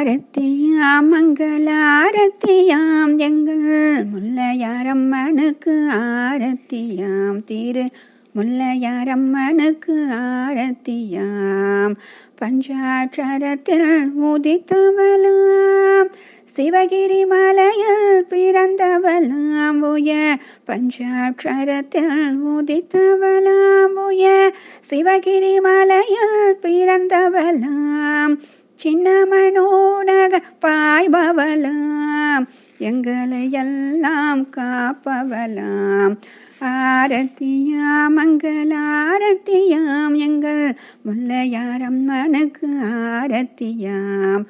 ஆரத்தியாம் மங்கள ஆரத்தியாம் எங்கள் முல்லையாரம்மனுக்கு ஆரத்தியாம் திரு முல்லையாரம்மனுக்கு ஆரத்தியாம். பஞ்சாட்சரத்தில் உதித்தவளாம் சிவகிரி மலையில் பிறந்தவளாம் உய பஞ்சாட்சரத்தில் உதித்தவளாம் உய சிவகிரி மலையில் பிறந்தவளாம். சின்னமனோனக பாய்பவலாம் எங்களை எல்லாம் காப்பவலாம் ஆரத்தியாம் மங்கள ஆரத்தியாம். எங்கள் முல்லையாரம்மனுக்கு ஆரத்தியாம்.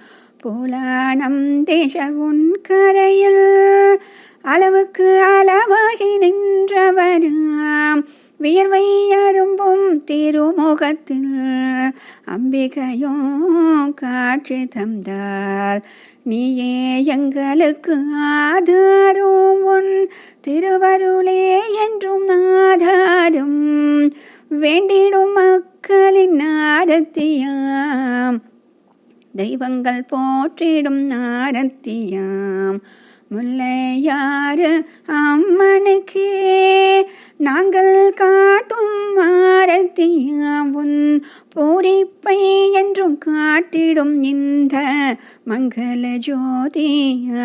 புலானம் தேச உன் கரையில் அளவுக்கு அளவாகி நின்றவர் வியர்வை அரும்பும் திருமுகத்தில் அம்பிகையும் காட்சி தந்தாள் நீயே எங்களுக்கு ஆதாரும் உன் திருவருளே என்றும் ஆதாரும். வேண்டிடும் மக்களின் ஆரத்தியாம். தெய்வங்கள் போற்றிடும் நாரத்தியாம். முல்லையாறு அம்மனுக்கே நாங்கள் காட்டும் ஆரத்தியாம் பூரிப்பை என்றும் காட்டிடும் இந்த மங்கள ஜோதி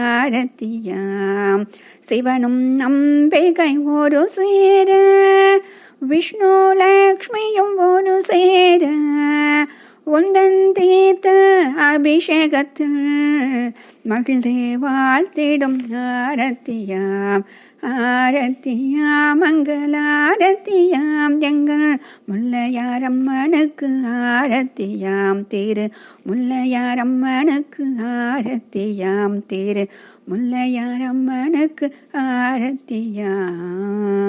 ஆரத்தியாம் சிவனும் அம்பிகை ஒரு சேர விஷ்ணு லக்ஷ்மியும் ஒரு சேர. உந்தன் அபிஷேகத்தில் மகிழ்ந்தே வாழ்த்திடும் ஆரத்தியாம் ஆரத்தியாம் மங்களாரத்தியாம் எங்கள் முல்லையாரம்மனுக்கு ஆரத்தியாம் திரு முல்லையாரம்மனுக்கு ஆரத்தியாம் திரு முல்லையாரம்மனுக்கு ஆரத்தியாம்.